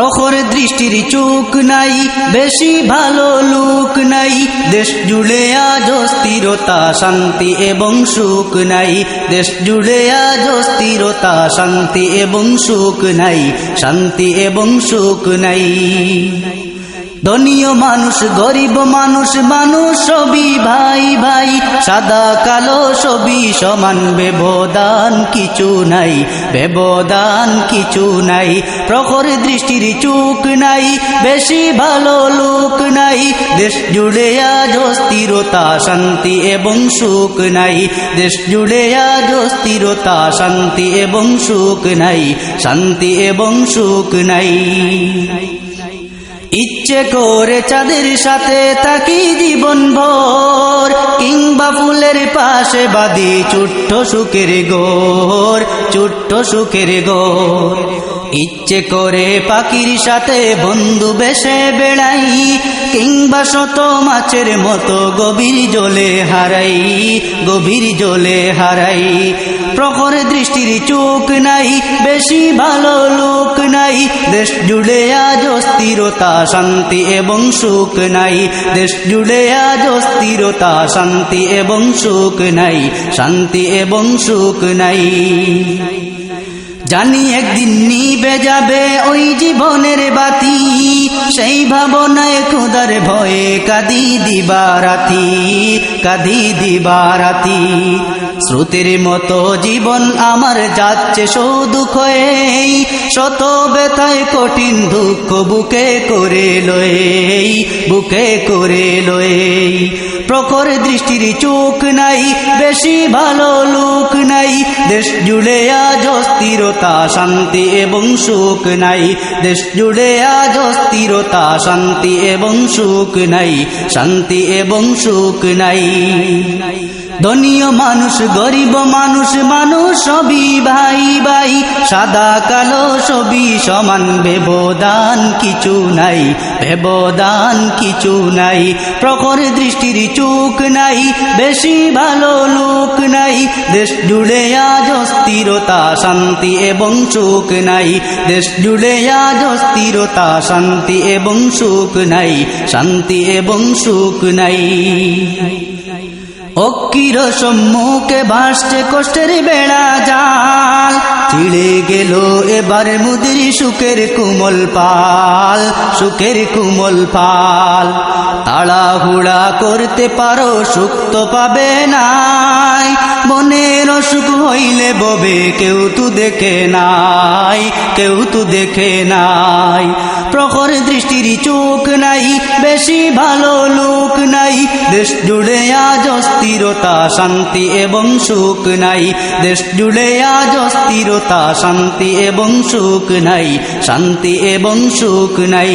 প্রখর দৃষ্টির চোখ নাই, বেশি ভালো লোক নাই। দেশ জুড়ে আজ স্থিরতা শান্তি এবং সুখ নাই। দেশ জুড়ে আজ স্থিরতা শান্তি এবং সুখ নাই, শান্তি এবং সুখ নাই। ধনীয় মানুষ, গরিব মানুষ মানুষ সবই ভাই ভাই। সাদা, কালো সবই সমান, ব্যবধান কিছু নাই, ব্যবধান কিছু নাই। প্রখর দৃষ্টির চোখ নাই, বেশি ভালো লোক নাই। দেশ জুড়ে আজ স্থিরতা শান্তি এবং সুখ নাই। দেশ জুড়ে আজ স্থিরতা শান্তি এবং সুখ নাই, শান্তি এবং সুখ নাই। ইচ্ছে করে চাঁদের সাথে তাকি জীবন ভোর, কিংবা ফুলের পাশে বাদি চুট্ট সুখের গোর চুট্ট সুখের গোর ইচ্ছে করে পাখির সাথে বন্ধু বেশে বেড়াই, কিংবা শত মাছের মতো গভীর জলে হারাই, গভীর জলে হারাই। প্রখর দৃষ্টির চোখ নাই, বেশি ভালো লোক নাই আজ স্থিরতা শান্তি এবং সুখ নাই। দেশ জুড়ে আজ স্থিরতা শান্তি এবং সুখ নাই। শান্তি এবং সুখ নাই। জানি একদিন নিবে যাবে ওই জীবনের বাতি। সেই ভাবনায় খোদার ভয়ে কাদি দিবারাতি কাদি দিবারাতি স্রোতের মতো জীবন আমার যাচ্ছে সৌদুখ হয়েই, শত ব্যথায় কঠিন দুঃখ বুকে করে লয়েই, বুকে করে লয়েই। প্রখর দৃষ্টির চোখ নাই, বেশি ভালো লোক নাই, দেশ জুড়ে আজ স্থিরতা শান্তি এবং সুখ নাই। দেশ জুড়ে আজ স্থিরতা শান্তি এবং সুখ নাই, শান্তি এবং সুখ নাই। ধনীয় মানুষ, গরিব মানুষ মানুষ সবই ভাই ভাই। সাদা কালো সবই সমান, ব্যবধান কিছু নাই, ব্যবধান কিছু নাই। প্রখর দৃষ্টির চোখ নাই, বেশি ভালো লোক নাই। দেশ জুড়ে আজ স্থিরতা শান্তি এবং সুখ নাই। দেশ জুড়ে আজ স্থিরতা শান্তি এবং সুখ নাই, শান্তি এবং সুখ নাই। অক্ষির সম্মুখে ভাসছে কষ্টের বেড়া জাল। চিড়ে গেল এবার মুদির সুখের কুমল পাল, সুখের কুমল পাল। তাড়াহুড়া করতে পারো, সুখ তো পাবে নাই। হইলে ববে, কেউ তু দেখে নাই, কেউ তু দেখে নাই। প্রখর দৃষ্টির চোখ নাই, বেশি ভালো লোক নাই। দেশ জুড়ে আজ স্থিরতা শান্তি এবং সুখ নাই। দেশ জুড়ে আজ স্থিরতা শান্তি এবং সুখ নাই, শান্তি এবং সুখ নাই।